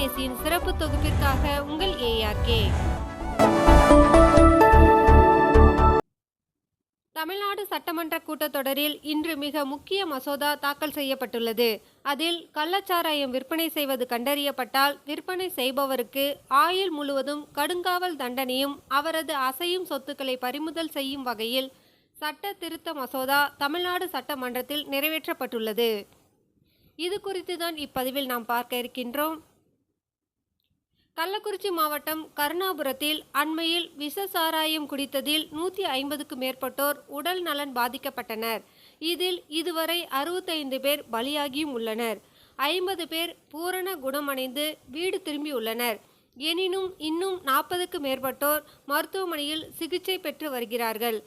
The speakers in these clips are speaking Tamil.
தொலைபேசியின் சிறப்பு தொகுப்பிற்காக உங்கள் ஏஆர்கே தமிழ்நாடு சட்டமன்ற கூட்டத்தொடரில் இன்று மிக முக்கிய மசோதா தாக்கல் செய்யப்பட்டுள்ளது. அதில் கள்ளச்சாராயம் விற்பனை செய்வது கண்டறியப்பட்டால் விற்பனை செய்பவருக்கு ஆயுள் முழுவதும் கடுங்காவல் தண்டனையும் அவரது அசையும் சொத்துக்களை பறிமுதல் செய்யும் வகையில் சட்ட திருத்த மசோதா தமிழ்நாடு சட்டமன்றத்தில் நிறைவேற்றப்பட்டுள்ளது. இது குறித்து தான் இப்பதிவில் நாம் பார்க்க இருக்கின்றோம். கள்ளக்குறிச்சி மாவட்டம் கருணாபுரத்தில் அண்மையில் விஷ சாராயம் குடித்ததில் நூற்றி ஐம்பதுக்கு மேற்பட்டோர் உடல் நலன் பாதிக்கப்பட்டனர். இதில் இதுவரை அறுபத்தைந்து பேர் பலியாகியும் உள்ளனர். ஐம்பது பேர் பூரண குணமடைந்து வீடு திரும்பியுள்ளனர் எனினும் இன்னும் நாற்பதுக்கு மேற்பட்டோர் மருத்துவமனையில் சிகிச்சை பெற்று வருகிறார்கள்.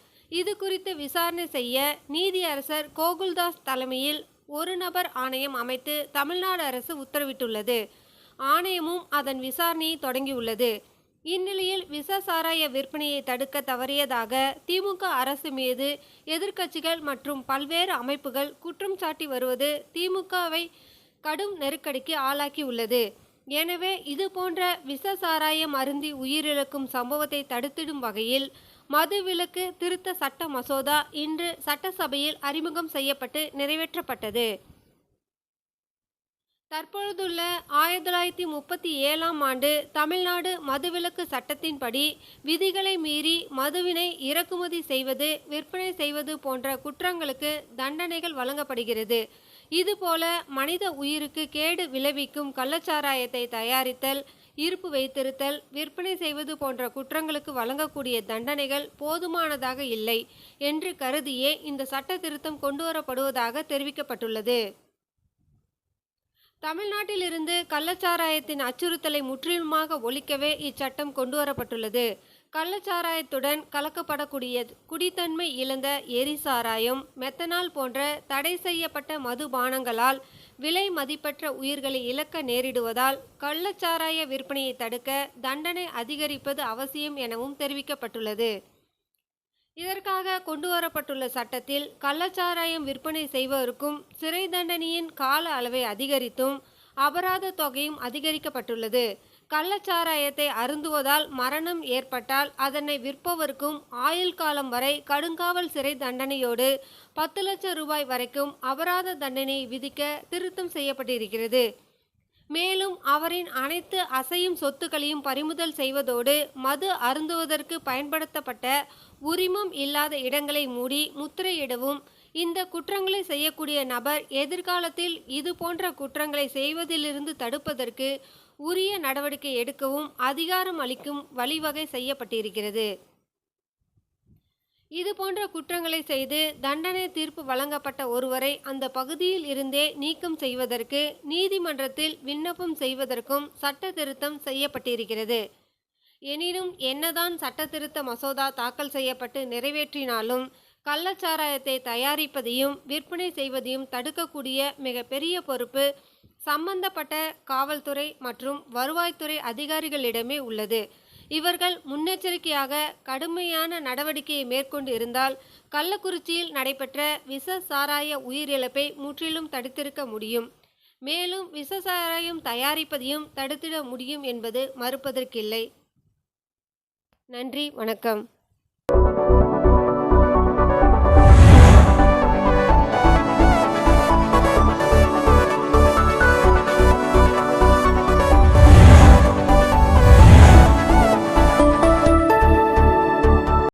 இது குறித்து விசாரணை செய்ய நீதியரசர் கோகுல்தாஸ் தலைமையில் ஒரு நபர் ஆணையம் அமைத்து தமிழ்நாடு அரசு உத்தரவிட்டுள்ளது. ஆணையமும் அதன் விசாரணையை தொடங்கியுள்ளது. இந்நிலையில் விஷ சாராய விற்பனையை தடுக்க தவறியதாக திமுக அரசு மீது எதிர்க்கட்சிகள் மற்றும் பல்வேறு அமைப்புகள் குற்றம் சாட்டி வருவது திமுகவை கடும் நெருக்கடிக்கு ஆளாக்கியுள்ளது. எனவே இது போன்ற விஷ சாராயம் அருந்தி உயிரிழக்கும் சம்பவத்தை தடுத்திடும் வகையில் மதுவிலக்கு திருத்த சட்ட மசோதா இன்று சட்டசபையில் அறிமுகம் செய்யப்பட்டு நிறைவேற்றப்பட்டது. தற்பொழுதுள்ள ஆயிரத்தி தொள்ளாயிரத்தி முப்பத்தி ஏழாம் ஆண்டு தமிழ்நாடு மதுவிலக்கு சட்டத்தின்படி விதிகளை மீறி மதுவினை இறக்குமதி செய்வது விற்பனை செய்வது போன்ற குற்றங்களுக்கு தண்டனைகள் வழங்கப்படுகிறது. இதுபோல மனித உயிருக்கு கேடு விளைவிக்கும் கள்ளச்சாராயத்தை தயாரித்தல் இருப்பு வைத்திருத்தல் விற்பனை செய்வது போன்ற குற்றங்களுக்கு வழங்கக்கூடிய தண்டனைகள் போதுமானதாக இல்லை என்று கருதியே இந்த சட்ட திருத்தம் கொண்டுவரப்படுவதாக தெரிவிக்கப்பட்டுள்ளது. தமிழ்நாட்டிலிருந்து கள்ளச்சாராயத்தின் அச்சுறுத்தலை முற்றிலுமாக ஒழிக்கவே இச்சட்டம் கொண்டுவரப்பட்டுள்ளது. கள்ளச்சாராயத்துடன் கலக்கப்படக்கூடிய குடித்தன்மை இழந்த எரிசாராயம் மெத்தனால் போன்ற தடை செய்யப்பட்ட மதுபானங்களால் விலை மதிப்பற்ற உயிர்களை இழக்க நேரிடுவதால் கள்ளச்சாராய விற்பனையை தடுக்க தண்டனை அதிகரிப்பது அவசியம் எனவும் தெரிவிக்கப்பட்டுள்ளது. இதற்காக கொண்டு வரப்பட்டுள்ள சட்டத்தில் கள்ளச்சாராயம் விற்பனை செய்வோருக்கும் சிறை தண்டனையின் கால அளவை அதிகரித்தும் அபராத தொகையும் அதிகரிக்கப்பட்டுள்ளது. கள்ளச்சாராயத்தை அருந்துவதால் மரணம் ஏற்பட்டால் அதனை விற்பவருக்கும் ஆயுள் காலம் வரை கடுங்காவல் சிறை தண்டனையோடு பத்து லட்சம் ரூபாய் வரைக்கும் அபராத தண்டனை விதிக்க திருத்தம் செய்யப்பட்டிருக்கிறது. மேலும் அவரின் அனைத்து அசையும் சொத்துக்களையும் பறிமுதல் செய்வதோடு மது அருந்துவதற்கு பயன்படுத்தப்பட்ட உரிமம் இல்லாத இடங்களை மூடி முத்திரையிடவும் இந்த குற்றங்களை செய்யக்கூடிய நபர் எதிர்காலத்தில் இது போன்ற குற்றங்களை செய்வதிலிருந்து தடுப்பதற்கு உரிய நடவடிக்கை எடுக்கவும் அதிகாரம் அளிக்கும் வழிவகை செய்யப்பட்டிருக்கிறது. இது போன்ற குற்றங்களை செய்து தண்டனை தீர்ப்பு வழங்கப்பட்ட ஒருவரை அந்த பகுதியில் இருந்தே நீக்கம் செய்வதற்கு நீதிமன்றத்தில் விண்ணப்பம் செய்வதற்கும் சட்ட திருத்தம் செய்யப்பட்டிருக்கிறது. எனினும் என்னதான் சட்ட திருத்த மசோதா தாக்கல் செய்யப்பட்டு நிறைவேற்றினாலும் கள்ளச்சாராயத்தை தயாரிப்பதையும் விற்பனை செய்வதையும் தடுக்கக்கூடிய மிகப்பெரிய பொறுப்பு சம்பந்தப்பட்ட காவல்துறை மற்றும் வருவாய்த்துறை அதிகாரிகளிடமே உள்ளது. இவர்கள் முன்னெச்சரிக்கையாக கடுமையான நடவடிக்கையை மேற்கொண்டு இருந்தால் கள்ளக்குறிச்சியில் நடைபெற்ற விஷ சாராய உயிரிழப்பை முற்றிலும் தடுத்திருக்க முடியும். மேலும் விஷ சாராயம் தயாரிப்பதையும் தடுத்திட முடியும் என்பது மறுப்பதற்கில்லை. நன்றி வணக்கம்.